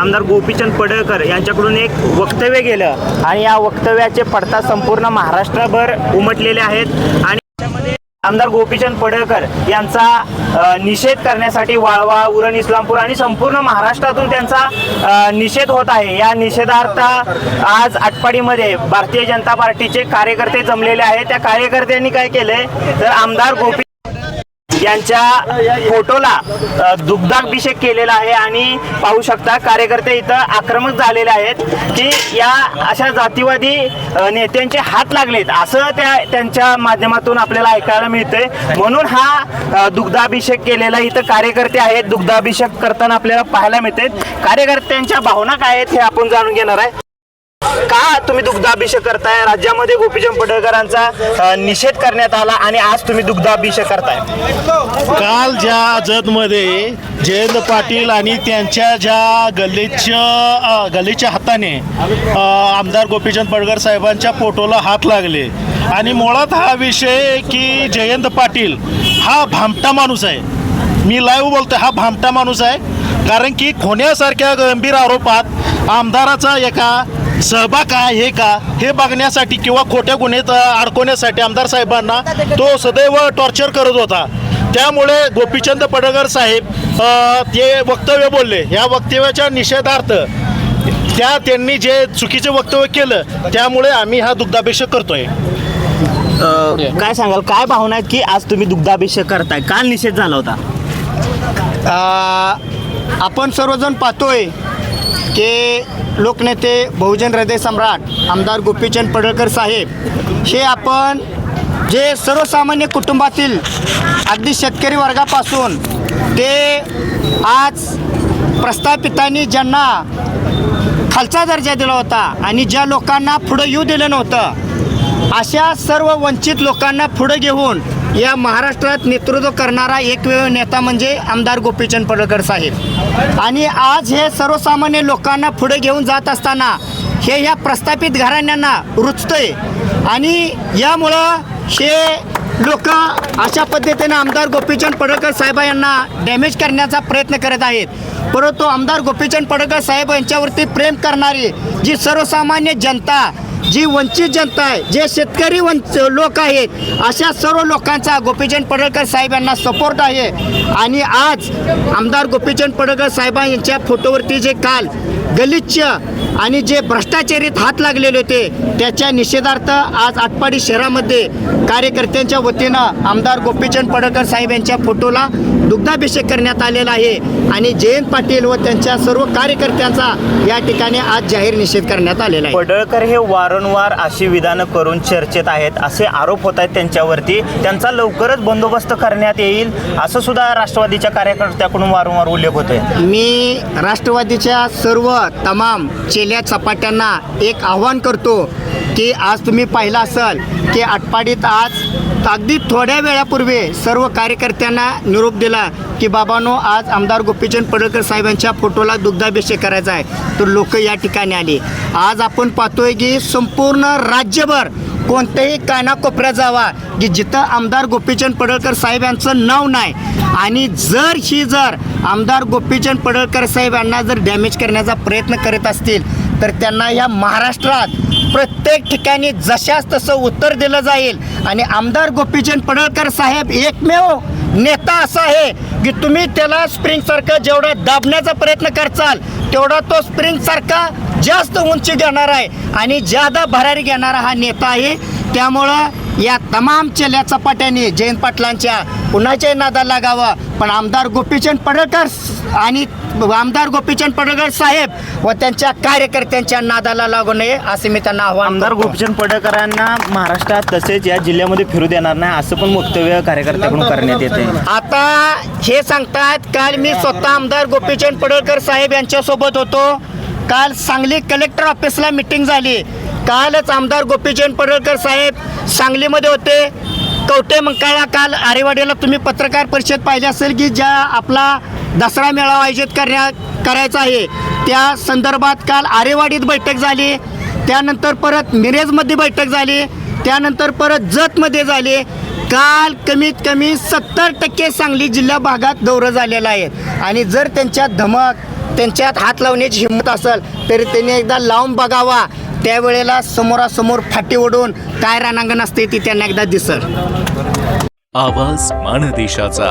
आमदार गोपीचंद पडळकर यांच्याकडून एक वक्तव्य गेलं. आणि या वक्तव्याचे पडता संपूर्ण महाराष्ट्रभर उमटलेले आहेत. आणि त्यामध्ये आमदार गोपीचंद पडळकर यांचा निषेध करण्यासाठी वाळवा उरण इस्लामपूर आणि संपूर्ण महाराष्ट्रातून त्यांचा निषेध होत आहे. या निषेधार्थ आज आटपाडीमध्ये भारतीय जनता पार्टीचे कार्यकर्ते जमलेले आहेत. त्या कार्यकर्त्यांनी काय केलंय? तर आमदार गोपी यांच्या फोटोला दुग्धाभिषेक केलेला आहे आणि पाहू शकता कार्यकर्ते इथं आक्रमक झालेले आहेत की या अशा जातीवादी नेत्यांचे हात लागलेत. असं त्या त्यांच्या माध्यमातून आपल्याला ऐकायला मिळतंय. म्हणून हा दुग्धाभिषेक केलेला इथं कार्यकर्ते आहेत. दुग्धाभिषेक करताना आपल्याला पाहायला मिळते कार्यकर्त्यांच्या भावना काय आहेत हे आपण जाणून घेणार आहे. का तुम्ही दुग्धाभिषेक करताय? राज्यामध्ये गोपीचंद पडळकरांचा निषेध करण्यात आला आणि आज तुम्ही दुग्धाभिषेक करताय. काल ज्या जतमध्ये जयंत पाटील आणि त्यांच्या ज्या गल्लीच्या गल्लीच्या हाताने आमदार गोपीचंद पडकर साहेबांच्या फोटोला हात लागले. आणि मुळात हा विषय की जयंत पाटील हा भामटा माणूस आहे. मी लाईव्ह बोलतोय हा भामटा माणूस आहे. कारण की खोण्यासारख्या गंभीर आरोपात आमदाराचा एका सहभाग काय हे का? हे बघण्यासाठी किंवा खोट्या गुन्ह्यात अडकवण्यासाठी आमदार साहेबांना तो सदैव टॉर्चर करत होता. त्यामुळे गोपीचंद पडळकर साहेब ते वक्तव्य बोलले. या वक्तव्याच्या निषेधार्थ त्या त्यांनी जे चुकीचे वक्तव्य केलं त्यामुळे आम्ही हा दुग्धाभिषेक करतोय. काय सांगाल? काय भावना आहेत की आज तुम्ही दुग्धाभिषेक करताय? काल निषेध झाला होता. आपण सर्वजण पाहतोय की लोकनेते बहुजन हृदय सम्राट आमदार गोपीचंद पडळकर साहेब हे आपण जे सर्वसामान्य कुटुंबातील अगदी शेतकरी वर्गापासून ते आज प्रस्थापितांनी ज्यांना खालचा दर्जा दिला होता आणि ज्या लोकांना पुढं येऊ दिलं नव्हतं अशा सर्व वंचित लोकांना पुढं घेऊन या महाराष्ट्रात नेतृत्व करणारा एकमेव नेता म्हणजे आमदार गोपीचंद पडळकर साहेब. आणि आज हे सर्वसामान्य लोकांना पुढे घेऊन जात असताना हे ह्या प्रस्थापित घराण्यांना रुचतंय. आणि यामुळं हे लोक अशा पद्धतीने आमदार गोपीचंद पडळकर साहेब यांना डॅमेज करण्याचा प्रयत्न करत आहेत. परंतु आमदार गोपीचंद पडळकर साहेब यांच्यावरती प्रेम करणारी जी सर्वसामान्य जनता जी वंचित जनता आहे जे शेतकरी वंच लोक आहेत अशा सर्व लोकांचा गोपीचंद पडळकर साहेब यांना सपोर्ट आहे. आणि आज आमदार गोपीचंद पडळकर साहेबां यांच्या फोटोवरती जे काल गलिच्छ आणि जे भ्रष्टाचारीत हात लागलेले होते त्याच्या निषेधार्थ आज आटपाडी शहरामध्ये कार्यकर्त्यांच्या वतीनं आमदार गोपीचंद पडळकर साहेब यांच्या फोटोला दुग्धाभिषेक करण्यात आलेला आहे. आणि जयंत पाटील व त्यांच्या सर्व कार्यकर्त्यांचा या ठिकाणी आज जाहीर निषेध करण्यात आलेला आहे. पडळकर हे वारंवार अशी विधानं करून चर्चेत आहेत असे आरोप होत आहेत त्यांच्यावरती. त्यांचा लवकरच बंदोबस्त करण्यात येईल असं सुद्धा राष्ट्रवादीच्या कार्यकर्त्याकडून वारंवार उल्लेख होतोय. मी राष्ट्रवादीच्या सर्व तमाम चेल्या चपाट्यांना एक आव्हान करतो की आज तुम्ही पाहिलं असाल की आटपाडीत आज अगदी थोड्या वेळापूर्वी सर्व कार्यकर्त्यांना निरोप दिला की बाबांनो आज आमदार गोपीचंद पडळकर साहेबांच्या फोटोला दुग्धाभिषेक करायचा आहे. तर लोक या ठिकाणी आले. आज आपण पाहतोय की संपूर्ण राज्यभर कोणत्याही कानाकोपऱ्यात जावा की जिथं आमदार गोपीचंद पडळकर साहेब यांचं नाव नाही. आणि जर ही जर आमदार गोपीचंद पडळकर साहेब यांना जर डॅमेज करण्याचा प्रयत्न करत असतील तर त्यांना या महाराष्ट्रात प्रत्येक ठिकाणी जशास तसं उत्तर दिलं जाईल. आणि आमदार गोपीचंद पडळकर साहेब एकमेव नेता असा आहे की तुम्ही त्याला स्प्रिंगसारखं जेवढं दाबण्याचा प्रयत्न करचाल तेवढा तो स्प्रिंगसारखा जास्त उंची घेणार आहे. आणि जादा भरारी घेणारा हा नेता आहे त्यामुळं या तमाम चेल्या चपाट्याने जयंत पाटलांच्या कुणाच्याही नादा लागावं. पण आमदार गोपीचंद पडळकर आणि आमदार गोपीचंद पडळकर साहेब व त्यांच्या कार्यकर्त्यांच्या नादाला लागू नये असे मी त्यांना आव्हान आमदार. गोपीचंद पडळकरांना महाराष्ट्रात तसेच या जिल्ह्यामध्ये फिरू देणार नाही असं पण वक्तव्य कार्यकर्त्याकडून करण्यात येते. आता हे सांगतात काल मी स्वतः आमदार गोपीचंद पडळकर साहेब यांच्यासोबत होतो. काल सांगली कलेक्टर ऑफिसला मिटिंग झाली. कालच आमदार गोपीचंद पडळकर साहेब सांगलीमध्ये होते. कवटे मंकाळा काल आरेवाडीला तुम्ही पत्रकार परिषद पाहिली असेल की ज्या आपला दसरा मेळावा आयोजित करण्या करायचा आहे. त्या संदर्भात काल आरेवाडीत बैठक झाली. त्यानंतर परत मिरेजमध्ये बैठक झाली. त्यानंतर परत जतमध्ये झाली. काल कमीत कमी सत्तर टक्के सांगली जिल्हा भागात दौरं झालेला आहे. आणि जर त्यांच्या धमक त्यांच्यात हात लावण्याची हिंमत असेल तरी त्यांनी एकदा लावून बघावा. त्यावेळेला समोरासमोर फाटी ओढून काय रणांगण असते ती त्यांना एकदा दिसल. आवाज माणदेशाचा